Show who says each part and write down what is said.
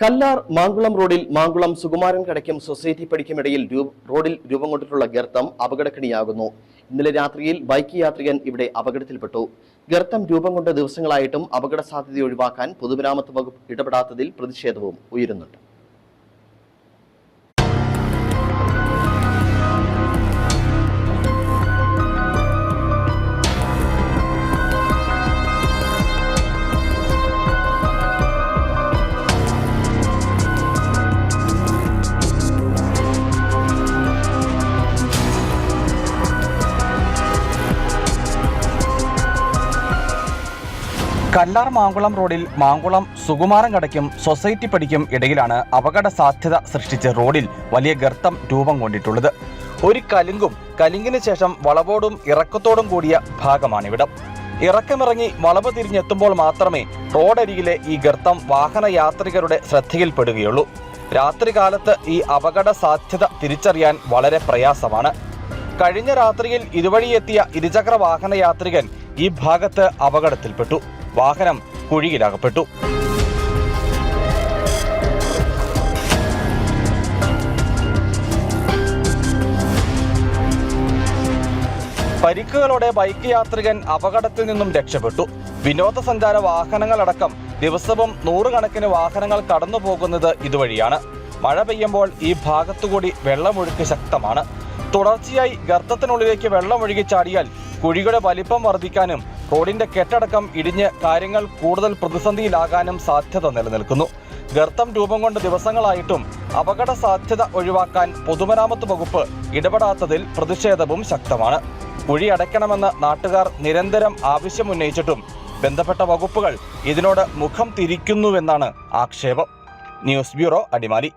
Speaker 1: കല്ലാർ മാങ്കുളം റോഡിൽ മാങ്കുളം സുകുമാരൻ കടയ്ക്കും സൊസൈറ്റി പടിക്കുമിടയിൽ റോഡിൽ രൂപം കൊണ്ടിട്ടുള്ള ഗർത്തം അപകടക്കിണിയാകുന്നു. ഇന്നലെ രാത്രിയിൽ ബൈക്ക് യാത്രികൻ ഇവിടെ അപകടത്തിൽപ്പെട്ടു. ഗർത്തം രൂപം കൊണ്ട ദിവസങ്ങളായിട്ടും അപകട സാധ്യത ഒഴിവാക്കാൻ പൊതുമരാമത്ത് വകുപ്പ് ഇടപെടാത്തതിൽ പ്രതിഷേധവും ഉയരുന്നുണ്ട്.
Speaker 2: കല്ലാർ മാങ്കുളം റോഡിൽ മാങ്കുളം സുകുമാരൻ കടയ്ക്കും സൊസൈറ്റി പടിക്കും ഇടയിലാണ് അപകട സാധ്യത സൃഷ്ടിച്ച റോഡിൽ വലിയ ഗർത്തം രൂപം കൊണ്ടിട്ടുള്ളത്. ഒരു കലുങ്കും കലുങ്കിന് ശേഷം വളവോടും ഇറക്കത്തോടും കൂടിയ ഭാഗമാണിവിടം. ഇറക്കമിറങ്ങി വളവ് തിരിഞ്ഞെത്തുമ്പോൾ മാത്രമേ റോഡരികിലെ ഈ ഗർത്തം വാഹന യാത്രികരുടെ ശ്രദ്ധയിൽപ്പെടുകയുള്ളൂ. രാത്രികാലത്ത് ഈ അപകട സാധ്യത തിരിച്ചറിയാൻ വളരെ പ്രയാസമാണ്. കഴിഞ്ഞ രാത്രിയിൽ ഇതുവഴിയെത്തിയ ഇരുചക്ര വാഹന യാത്രികൻ ഈ ഭാഗത്ത് അപകടത്തിൽപ്പെട്ടു. വാഹനം കുഴിയിലകപ്പെട്ടു. പരിക്കുകളോടെ ബൈക്ക് യാത്രികൻ അപകടത്തിൽ നിന്നും രക്ഷപ്പെട്ടു. വിനോദസഞ്ചാര വാഹനങ്ങളടക്കം ദിവസവും നൂറുകണക്കിന് വാഹനങ്ങൾ കടന്നു പോകുന്നത് ഇതുവഴിയാണ്. മഴ പെയ്യുമ്പോൾ ഈ ഭാഗത്തുകൂടി വെള്ളമൊഴുക്ക് ശക്തമാണ്. തുടർച്ചയായി ഗർത്തത്തിനുള്ളിലേക്ക് വെള്ളമൊഴുകി ചാടിയാൽ കുഴിയുടെ വലിപ്പം വർദ്ധിക്കാനും റോഡിന്റെ കെട്ടടക്കം ഇടിഞ്ഞ് കാര്യങ്ങൾ കൂടുതൽ പ്രതിസന്ധിയിലാകാനും സാധ്യത നിലനിൽക്കുന്നു. ഗർത്തം രൂപം കൊണ്ട് ദിവസങ്ങളായിട്ടും അപകട സാധ്യത ഒഴിവാക്കാൻ പൊതുമരാമത്ത് വകുപ്പ് ഇടപെടാത്തതിൽ പ്രതിഷേധവും ശക്തമാണ്. കുഴി അടയ്ക്കണമെന്ന് നാട്ടുകാർ നിരന്തരം ആവശ്യമുന്നയിച്ചിട്ടും ബന്ധപ്പെട്ട വകുപ്പുകൾ ഇതിനോട് മുഖം തിരിക്കുന്നുവെന്നാണ് ആക്ഷേപം. News bureau Adimali.